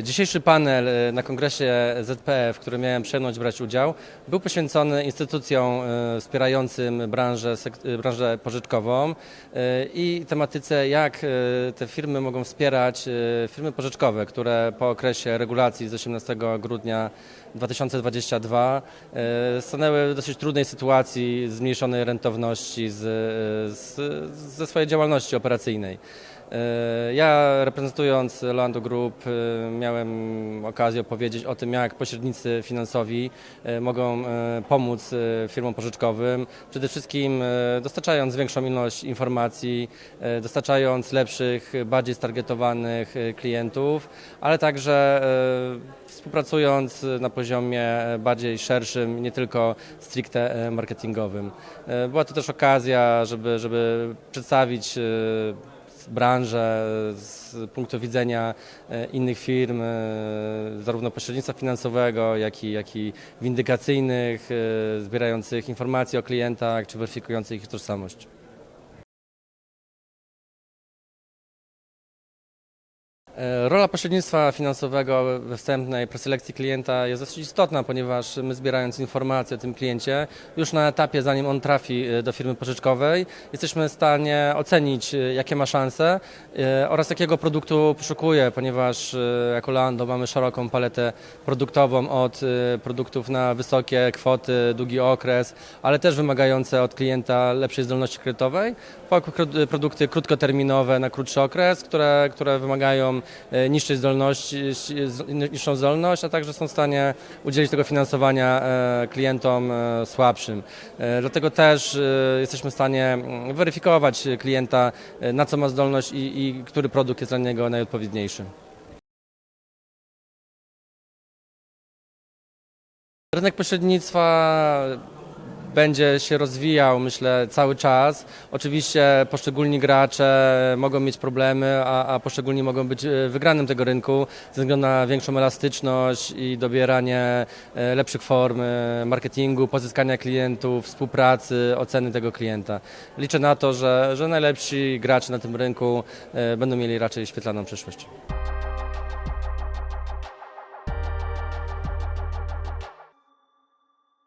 Dzisiejszy panel e, na kongresie ZPF, w którym miałem przyjemność brać udział, był poświęcony instytucjom e, wspierającym branżę, e, branżę pożyczkową i tematyce, jak te firmy mogą wspierać firmy pożyczkowe, które po okresie regulacji z 18 grudnia 2022 e, stanęły w dosyć trudnej sytuacji zmniejszonej rentowności z, z, ze swojej działalności operacyjnej. Ja reprezentując Lando Group miałem okazję opowiedzieć o tym, jak pośrednicy finansowi e, mogą e, pomóc e, firmom pożyczkowym, przede wszystkim dostarczając większą ilość informacji, dostarczając lepszych, bardziej stargetowanych klientów, ale także współpracując na poziomie bardziej szerszym, nie tylko stricte marketingowym. Była to też okazja, żeby, żeby przedstawić branżę z punktu widzenia e, innych firm, e, zarówno pośrednictwa finansowego, jak i, jak i windykacyjnych, e, zbierających informacje o klientach czy weryfikujących ich tożsamość. Rola pośrednictwa finansowego we wstępnej preselekcji klienta jest dosyć istotna, ponieważ my zbierając informacje o tym kliencie, już na etapie zanim on trafi e, do firmy pożyczkowej, jesteśmy w stanie ocenić, e, jakie ma szanse e, oraz jakiego produktu poszukuje, ponieważ e, jako Lando mamy szeroką paletę produktową od e, produktów na wysokie kwoty, długi okres, ale też wymagające od klienta lepszej zdolności kredytowej, po produkty krótkoterminowe na krótszy okres, które, które wymagają e, niższej zdolności, z- niższą zdolność, a także są w stanie udzielić tego finansowania e, klientom e, słabszym. Dlatego też jesteśmy w stanie mm, weryfikować klienta, na co ma zdolność i, i który produkt jest dla niego najodpowiedniejszy. Rynek pośrednictwa będzie się rozwijał, myślę, cały czas. Oczywiście poszczególni gracze mogą mieć problemy, a, a poszczególni mogą być e, wygranym tego rynku ze względu na większą elastyczność i dobieranie e, lepszych form e, marketingu, pozyskania klientów, współpracy, oceny tego klienta. Liczę na to, że, że najlepsi gracze na tym rynku będą mieli raczej świetlaną przyszłość.